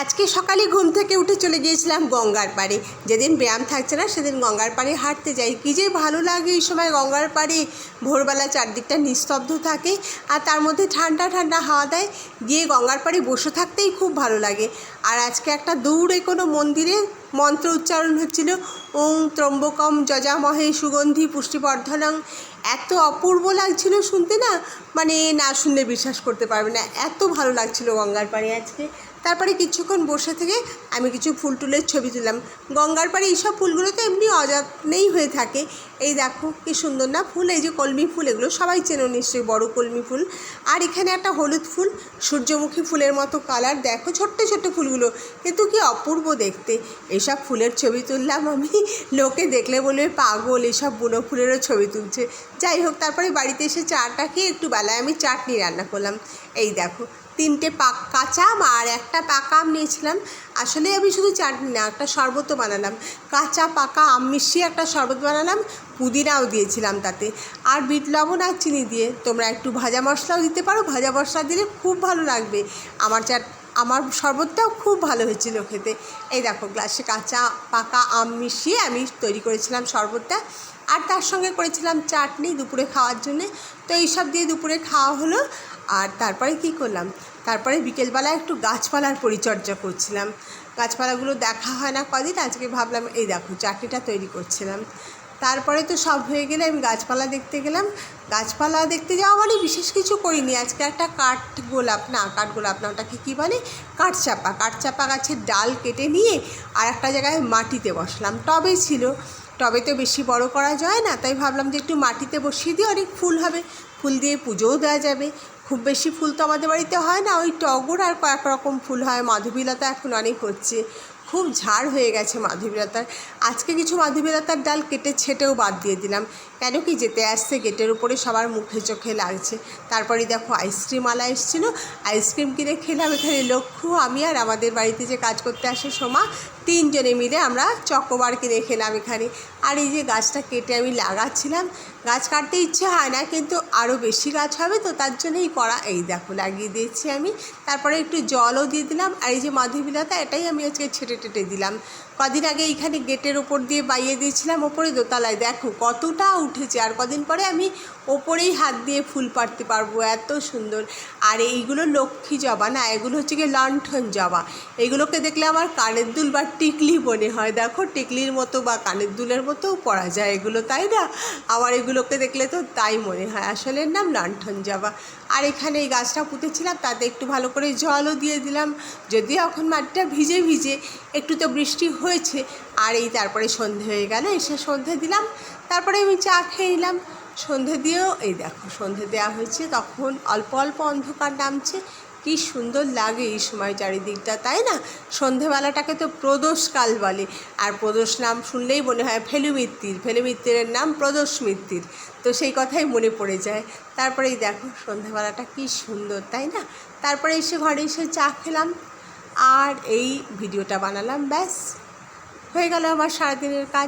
আজকে সকালে ঘুম থেকে উঠে চলে গিয়েছিলাম গঙ্গার পাড়ে। যেদিন ব্যায়াম থাকছে না, সেদিন গঙ্গার পাড়ে হাঁটতে যাই। কী যে ভালো লাগে এই সময় গঙ্গার পাড়ে। ভোরবেলা চারদিকটা নিস্তব্ধ থাকে আর তার মধ্যে ঠান্ডা ঠান্ডা হাওয়া দেয়। গিয়ে গঙ্গার পাড়ে বসে থাকতেই খুব ভালো লাগে। আর আজকে একটা দূরে কোনো মন্দিরে মন্ত্র উচ্চারণ হচ্ছিল, ওং ত্রম্বকম যজামহে সুগন্ধি পুষ্টিবর্ধনং। এত অপূর্ব লাগছিল শুনতে না? মানে না শুনলে বিশ্বাস করতে পারবে না। এত ভালো লাগছিল গঙ্গার পাড়ে আজকে। তারপরে কিছুক্ষণ বসে থেকে আমি কিছু ফুল টুলের ছবি তুললাম। গঙ্গার পাড়ে এইসব ফুলগুলো তো এমনি অযত্নেই হয়ে থাকে। এই দেখো কি সুন্দর না ফুল, এই যে কলমি ফুল, এগুলো সবাই চেনো নিশ্চয়ই, বড় কলমি ফুল। আর এখানে একটা হলুদ ফুল, সূর্যমুখী ফুলের মতো কালার। দেখো ছোট্ট ছোট্ট ফুলগুলো, কিন্তু কি অপূর্ব দেখতে। এইসব ফুলের ছবি তুললাম আমি, লোকে দেখলে বলবে পাগল এইসব বুনো ফুলেরও ছবি তুলছে। যাই হোক, তারপরে বাড়িতে এসে চাটা খেয়ে একটু বেলায় আমি চাটনি রান্না করলাম। এই দেখো তিনটে পাক কাঁচা আম আর একটা পাকা আম নিয়েছিলাম। আসলে আমি শুধু চাটনি না, একটা শরবতও বানালাম। কাঁচা পাকা আম মিশিয়ে একটা শরবত বানালাম, পুদিনাও দিয়েছিলাম তাতে। আর বিট লবণ আর চিনি দিয়ে। তোমরা একটু ভাজা মশলাও দিতে পারো, ভাজা মশলা দিলে খুব ভালো লাগবে। আমার চাট, আমার শরবতটাও খুব ভালো হয়েছিল খেতে। এই দেখো, গ্লাসে কাঁচা পাকা আম মিশিয়ে আমি তৈরি করেছিলাম শরবতটা। আর তার সঙ্গে করেছিলাম চাটনি দুপুরে খাওয়ার জন্যে। তো এইসব দিয়ে দুপুরে খাওয়া হলো। আর তারপরে কি করলাম? তারপরে বিকেলবেলা একটু গাছপালার পরিচর্যা করছিলাম। গাছপালাগুলো দেখা হয় না কদিন, আজকে ভাবলাম, এই দেখো, চাটনিটা তৈরি করছিলাম। তারপরে তো সব হয়ে গেলে আমি গাছপালা দেখতে গেলাম। গাছপালা দেখতে যাওয়া মানে বিশেষ কিছু করিনি। আজকে একটা কাঠ গোলাপ, না, কাঠ গোলাপ না, ওটাকে কী বলে? কাঠচাপা কাঠচাপা গাছের ডাল কেটে নিয়ে আর একটা জায়গায় মাটিতে বসলাম। টবে ছিল টবে তো বেশি বড় করা যায় না, তাই ভাবলাম যে একটু মাটিতে বসিয়ে দিয়ে অনেক ফুল হবে। ফুল দিয়ে পুজোও দেওয়া যাবে। খুব বেশি ফুল তো আমাদের বাড়িতে হয় না, ওই টগর আর কয়েক রকম ফুল হয়, মাধবীলতা এখন অনেক হচ্ছে। খুব ঝাড় হয়ে গেছে মাধবীলতার। আজকে কিছু মাধবীলতার ডাল কেটে ছেটেও বাদ দিয়ে দিলাম। কেন কি যেতে আসছে, গেটের উপরে সবার মুখে চোখে লাগছে। তারপরে দেখো আইসক্রিম আলা এসেছিল। আইসক্রিম কিনে খেলাম এখানে লক্ষ্য, আমি আর আমাদের বাড়িতে যে কাজ করতে আসে সোমা তিনজনে মিলে আমরা চকোবার কিনে খেলাম এখানে। আর এই যে গাছটা কেটে আমি লাগাচ্ছিলাম, গাছ কাটতে ইচ্ছে হয় না, কিন্তু আরও বেশি গাছ হবে, তো তার জন্যই করা এই দেখো লাগিয়ে দিয়েছি আমি। তারপরে একটু জলও দিয়ে দিলাম, আর এই যে মাধবীলতা এটাই আমি আজকে ছেটে টেটে দিলাম। কদিন আগে এইখানে গেটের ওপর দিয়ে বাইয়ে দিয়েছিলাম, ওপরে দোতলায়। দেখো কতটা উঠেছে, আর কদিন পরে আমি ওপরেই হাত দিয়ে ফুল পাড়তে পারব, এত সুন্দর। আর এইগুলো লক্ষ্মী জবা, না, এগুলো হচ্ছে গিয়ে লণ্ঠন জবা। এগুলোকে দেখলে আমার কানের দুল বা টিকলি মনে হয়। দেখো, টিকলির মতো বা কানের দুলের মতোও পরা যায় এগুলো, তাই না? আমার এগুলোকে দেখলে তো তাই মনে হয়। আসলে নাম লণ্ঠন জবা। আর এখানে এই গাছটা পুঁতেছিলাম, তাতে একটু ভালো করে জলও দিয়ে দিলাম। যদিও এখন মাটিটা ভিজে ভিজে, একটু তো বৃষ্টি হয়েছে। আর এই তারপরে সন্ধে হয়ে গেল, এসে সন্ধে দিলাম। তারপরে আমি চা খেয়ে নিলাম। সন্ধে দিয়েও, এই দেখো, সন্ধে দেওয়া হয়েছে। তখন অল্প অল্প অন্ধকার নামছে। কি সুন্দর লাগে এই সময় চারিদিকটা, তাই না? সন্ধেবেলাটাকে তো প্রদোষকাল বলে। আর প্রদোষ নাম শুনলেই মনে হয় ফেলুমিত্তির। ফেলুমিত্তিরের নাম প্রদোষ মিত্তির তো সেই কথাই মনে পড়ে যায়। তারপরেই দেখো, সন্ধেবেলাটা কি সুন্দর, তাই না? তারপরে এসে ঘরে এসে চা খেলাম। আর এই ভিডিওটা বানালাম, ব্যাস। হয়ে গেল আমার সারাদিনের কাজ।